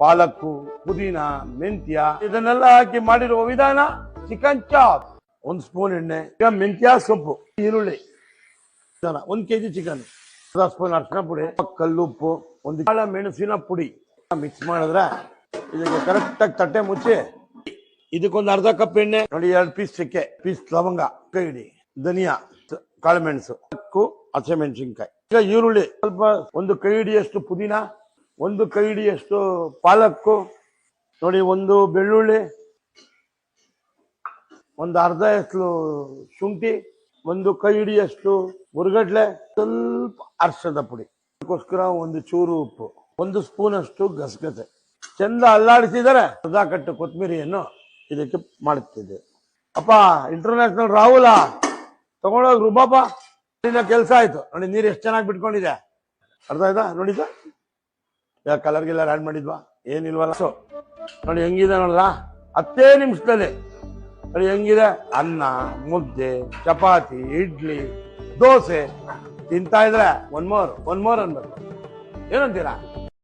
ಪಾಲಕ್ಕು, ಪುದೀನ, ಮೆಂತ್ಯ, ಇದನ್ನೆಲ್ಲ ಹಾಕಿ ಮಾಡಿರುವ ವಿಧಾನ ಚಿಕನ್ ಚಾಪ್ ಒಂದು ಸ್ಪೂನ್ ಎಣ್ಣೆ ಮೆಂತ್ಯ ಸೊಪ್ಪು, ಈರುಳ್ಳಿ. ಒಂದ್ ಕೆಜಿ ಚಿಕನ್ ಸ್ಪೂನ್ ಅರ್ಶಿನ ಪುಡಿ ಕಲ್ಲುಪ್ಪು ಒಂದು ಕಾಳ ಮೆಣಸಿನ ಪುಡಿ. ಮಿಕ್ಸ್ ಮಾಡಿದ್ರೆ ಇದಕ್ಕೆ ಕರೆಕ್ಟ್ ಆಗಿ ತಟ್ಟೆ ಮುಚ್ಚಿ, ಇದಕ್ಕೊಂದು ಅರ್ಧ ಕಪ್ ಎಣ್ಣೆ, ನೋಡಿ ಎರಡು ಪೀಸ್ ಚಕ್ಕೆ ಪೀಸ್ ಲವಂಗ ಕೈ ಹಿಡಿ ಧನಿಯಾ ಕಾಳುಮೆಣಸು ಹಸಿಮೆಣಸಿನಕಾಯಿ ಹಸಿಮೆಣಸಿನ್ಕಾಯಿ. ಈಗ ಈರುಳ್ಳಿ, ಸ್ವಲ್ಪ ಒಂದು ಕೈ ಹಿಡಿಯಷ್ಟು ಪುದೀನ ಒಂದು ಕೈ ಹಿಡಿಯಷ್ಟು ಪಾಲಕ್ಕು, ನೋಡಿ ಒಂದು ಬೆಳ್ಳುಳ್ಳಿ, ಒಂದು ಅರ್ಧ ಎಸ್ಲು ಶುಂಠಿ, ಒಂದು ಕೈ ಹಿಡಿಯಷ್ಟು ಸ್ವಲ್ಪ ಅರ್ಶದ ಪುಡಿ. ಅದಕ್ಕೋಸ್ಕರ ಒಂದು ಚೂರು ಉಪ್ಪು, ಒಂದು ಸ್ಪೂನ್ ಅಷ್ಟು ಗಸಗಸೆ. ಚಂದ ಅಲ್ಲಾಡಿಸಿದರೆ ಅರ್ಧ ಕಟ್ಟು ಕೊತ್ತಂಬರಿಯನ್ನು ಇದಕ್ಕೆ ಮಾಡುತ್ತಿದ್ದೆ. ಅಪ್ಪ ಇಂಟರ್ನ್ಯಾಷನಲ್ ರಾಹುಲ, ತಗೊಂಡೋಗಿ ನಿನ್ನ ಕೆಲಸ ಆಯ್ತು. ನೋಡಿ, ನೀರು ಎಷ್ಟು ಚೆನ್ನಾಗಿ ಬಿಟ್ಕೊಂಡಿದೆ ಅರ್ಧ ಆಯ್ತಾ? ನೋಡಿ ಸರ್ ಯಾ ಕಲರ್ ಗಿಲ್ಲರ್ ಆ್ಯಡ್ ಮಾಡಿದ್ವಾ? ಏನಿಲ್ವಲ್ಲ? ಸೊ, ನೋಡಿ ಹೆಂಗಿದೆ ನೋಡ್ರ ಹತ್ತೇ ನಿಮಿಷದಲ್ಲಿ. ನೋಡಿ ಹೆಂಗಿದೆ? ಅನ್ನ, ಮುದ್ದೆ, ಚಪಾತಿ, ಇಡ್ಲಿ, ದೋಸೆ. ತಿಂತಾ ಇದ್ರೆ ಒನ್ ಮೋರ್ ಒನ್ ಮೋರ್ ಅನ್ಬೇಕು. ಏನಂತೀರಾ?